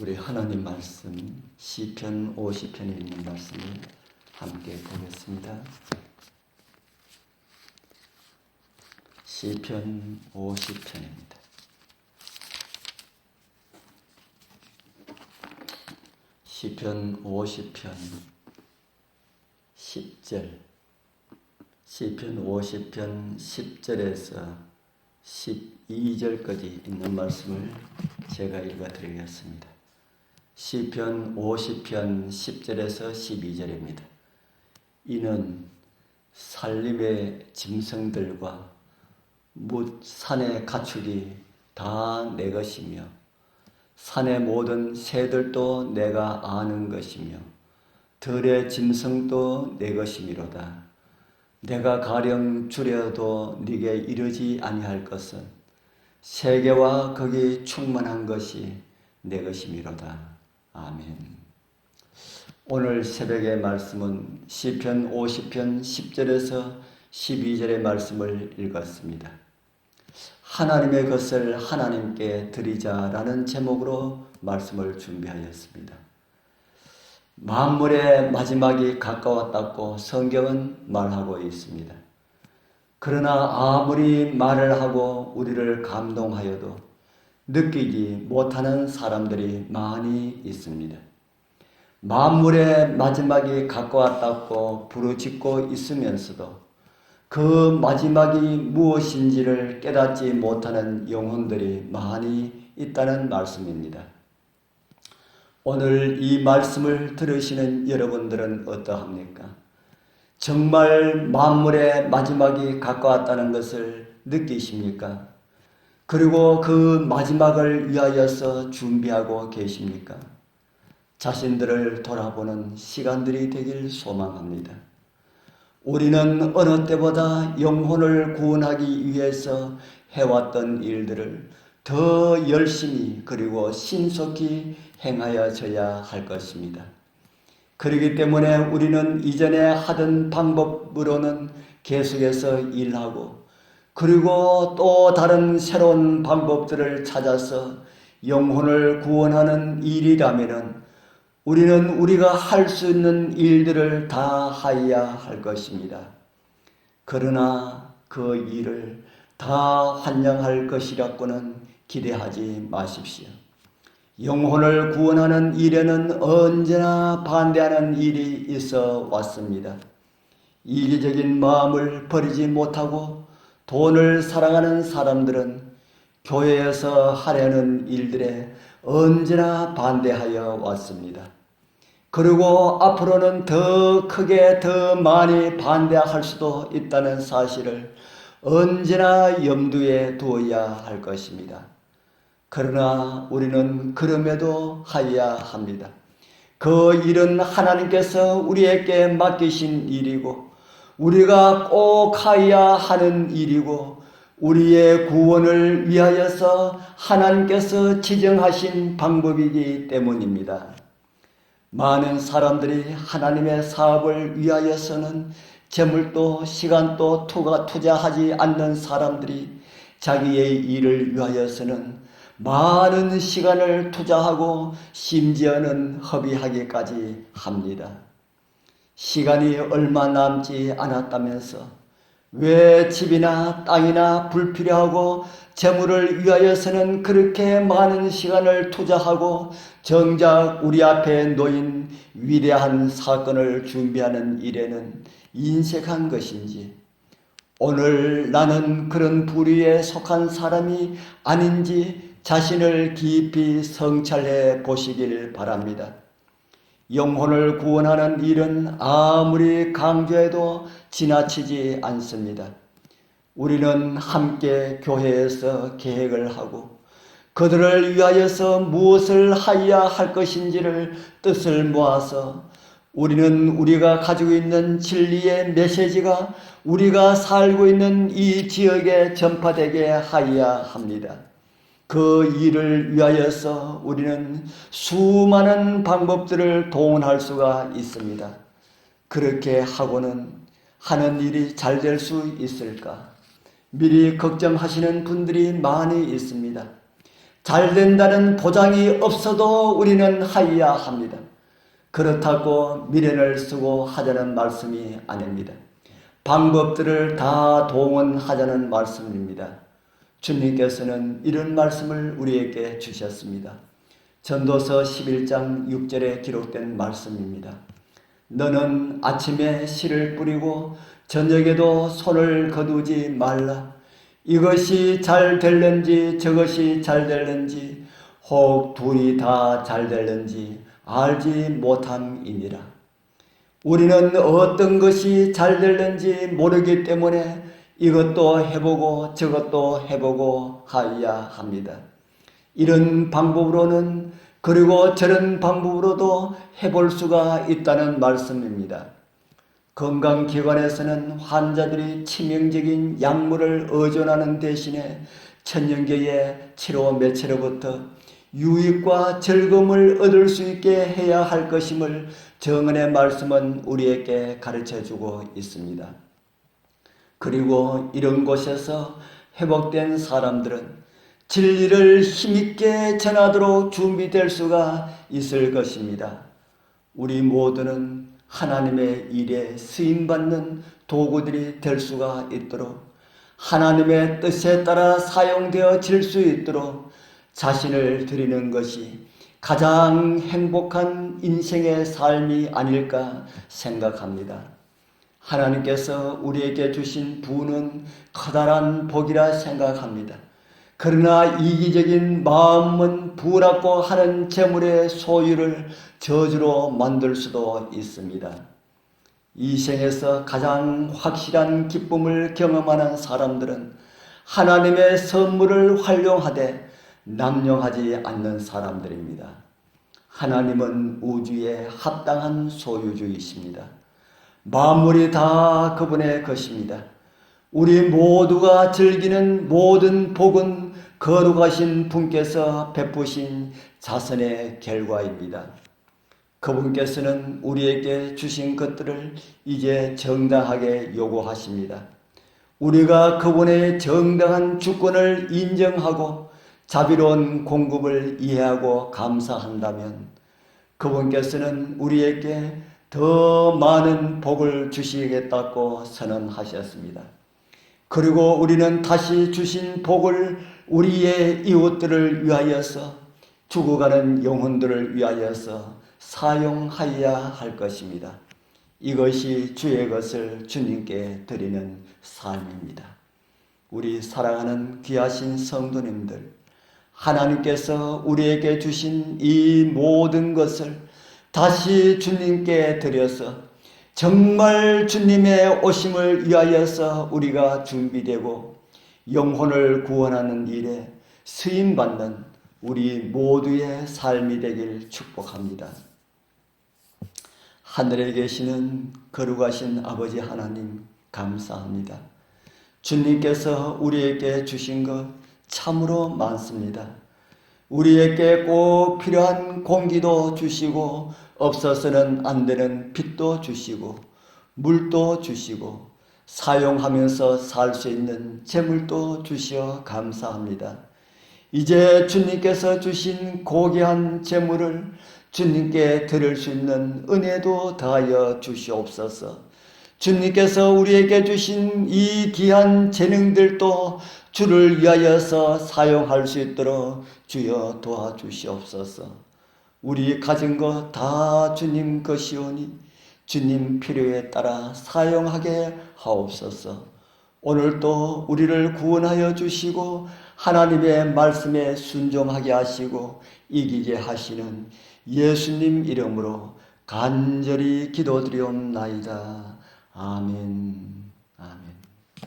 우리 하나님 말씀 시편 50편에 있는 말씀을 함께 보겠습니다. 시편 50편입니다. 시편 50편 10절 시편 50편 10절에서 12절까지 있는 말씀을 제가 읽어 드리겠습니다. 시편 50편 10절에서 12절입니다. 이는 살림의 짐승들과 뭇 산의 가축이 다 내 것이며 산의 모든 새들도 내가 아는 것이며 들의 짐승도 내 것이미로다. 내가 가령 주려도 네게 이르지 아니할 것은 세계와 거기 충만한 것이 내 것이미로다. 아멘. 오늘 새벽의 말씀은 시편 50편 10절에서 12절의 말씀을 읽었습니다. 하나님의 것을 하나님께 드리자라는 제목으로 말씀을 준비하였습니다. 만물의 마지막이 가까웠다고 성경은 말하고 있습니다. 그러나 아무리 말을 하고 우리를 감동하여도 느끼지 못하는 사람들이 많이 있습니다. 만물의 마지막이 가까웠다고 부르짖고 있으면서도 그 마지막이 무엇인지를 깨닫지 못하는 영혼들이 많이 있다는 말씀입니다. 오늘 이 말씀을 들으시는 여러분들은 어떠합니까? 정말 만물의 마지막이 가까웠다는 것을 느끼십니까? 그리고 그 마지막을 위하여서 준비하고 계십니까? 자신들을 돌아보는 시간들이 되길 소망합니다. 우리는 어느 때보다 영혼을 구원하기 위해서 해왔던 일들을 더 열심히 그리고 신속히 행하여져야 할 것입니다. 그렇기 때문에 우리는 이전에 하던 방법으로는 계속해서 일하고 그리고 또 다른 새로운 방법들을 찾아서 영혼을 구원하는 일이라면은 우리는 우리가 할 수 있는 일들을 다 하여야 할 것입니다. 그러나 그 일을 다 환영할 것이라고는 기대하지 마십시오. 영혼을 구원하는 일에는 언제나 반대하는 일이 있어 왔습니다. 이기적인 마음을 버리지 못하고 돈을 사랑하는 사람들은 교회에서 하려는 일들에 언제나 반대하여 왔습니다. 그리고 앞으로는 더 크게 더 많이 반대할 수도 있다는 사실을 언제나 염두에 두어야 할 것입니다. 그러나 우리는 그럼에도 하여야 합니다. 그 일은 하나님께서 우리에게 맡기신 일이고 우리가 꼭 하여야 하는 일이고 우리의 구원을 위하여서 하나님께서 지정하신 방법이기 때문입니다. 많은 사람들이 하나님의 사업을 위하여서는 재물도 시간도 투가 투자하지 않는 사람들이 자기의 일을 위하여서는 많은 시간을 투자하고 심지어는 허비하기까지 합니다. 시간이 얼마 남지 않았다면서 왜 집이나 땅이나 불필요하고 재물을 위하여서는 그렇게 많은 시간을 투자하고 정작 우리 앞에 놓인 위대한 사건을 준비하는 일에는 인색한 것인지 오늘 나는 그런 부류에 속한 사람이 아닌지 자신을 깊이 성찰해 보시길 바랍니다. 영혼을 구원하는 일은 아무리 강조해도 지나치지 않습니다. 우리는 함께 교회에서 계획을 하고 그들을 위하여서 무엇을 하여야 할 것인지를 뜻을 모아서 우리는 우리가 가지고 있는 진리의 메시지가 우리가 살고 있는 이 지역에 전파되게 하여야 합니다. 그 일을 위하여서 우리는 수많은 방법들을 동원할 수가 있습니다. 그렇게 하고는 하는 일이 잘 될 수 있을까? 미리 걱정하시는 분들이 많이 있습니다. 잘 된다는 보장이 없어도 우리는 하여야 합니다. 그렇다고 미련을 쓰고 하자는 말씀이 아닙니다. 방법들을 다 동원하자는 말씀입니다. 주님께서는 이런 말씀을 우리에게 주셨습니다. 전도서 11장 6절에 기록된 말씀입니다. 너는 아침에 씨를 뿌리고 저녁에도 손을 거두지 말라. 이것이 잘 될는지 저것이 잘 될는지 혹 둘이 다 잘 될는지 알지 못함이니라. 우리는 어떤 것이 잘 될는지 모르기 때문에 이것도 해보고 저것도 해보고 하여야 합니다. 이런 방법으로는 그리고 저런 방법으로도 해볼 수가 있다는 말씀입니다. 건강기관에서는 환자들이 치명적인 약물을 의존하는 대신에 천연계의 치료 매체로부터 유익과 즐거움을 얻을 수 있게 해야 할 것임을 정은의 말씀은 우리에게 가르쳐 주고 있습니다. 그리고 이런 곳에서 회복된 사람들은 진리를 힘있게 전하도록 준비될 수가 있을 것입니다. 우리 모두는 하나님의 일에 쓰임받는 도구들이 될 수가 있도록 하나님의 뜻에 따라 사용되어질 수 있도록 자신을 드리는 것이 가장 행복한 인생의 삶이 아닐까 생각합니다. 하나님께서 우리에게 주신 부는 커다란 복이라 생각합니다. 그러나 이기적인 마음은 부라고 하는 재물의 소유를 저주로 만들 수도 있습니다. 이 생에서 가장 확실한 기쁨을 경험하는 사람들은 하나님의 선물을 활용하되 남용하지 않는 사람들입니다. 하나님은 우주의 합당한 소유주이십니다. 만물이 다 그분의 것입니다. 우리 모두가 즐기는 모든 복은 거룩하신 분께서 베푸신 자선의 결과입니다. 그분께서는 우리에게 주신 것들을 이제 정당하게 요구하십니다. 우리가 그분의 정당한 주권을 인정하고 자비로운 공급을 이해하고 감사한다면 그분께서는 우리에게 더 많은 복을 주시겠다고 선언하셨습니다. 그리고 우리는 다시 주신 복을 우리의 이웃들을 위하여서 죽어가는 영혼들을 위하여서 사용하여야 할 것입니다. 이것이 주의 것을 주님께 드리는 삶입니다. 우리 사랑하는 귀하신 성도님들, 하나님께서 우리에게 주신 이 모든 것을 다시 주님께 드려서 정말 주님의 오심을 위하여서 우리가 준비되고 영혼을 구원하는 일에 쓰임받는 우리 모두의 삶이 되길 축복합니다. 하늘에 계시는 거룩하신 아버지 하나님 감사합니다. 주님께서 우리에게 주신 것 참으로 많습니다. 우리에게 꼭 필요한 공기도 주시고 없어서는 안 되는 빛도 주시고 물도 주시고 사용하면서 살 수 있는 재물도 주시어 감사합니다. 이제 주님께서 주신 고귀한 재물을 주님께 드릴 수 있는 은혜도 더하여 주시옵소서. 주님께서 우리에게 주신 이 귀한 재능들도 주를 위하여서 사용할 수 있도록 주여 도와주시옵소서. 우리 가진 것 다 주님 것이오니 주님 필요에 따라 사용하게 하옵소서. 오늘도 우리를 구원하여 주시고 하나님의 말씀에 순종하게 하시고 이기게 하시는 예수님 이름으로 간절히 기도드리옵나이다. 아멘.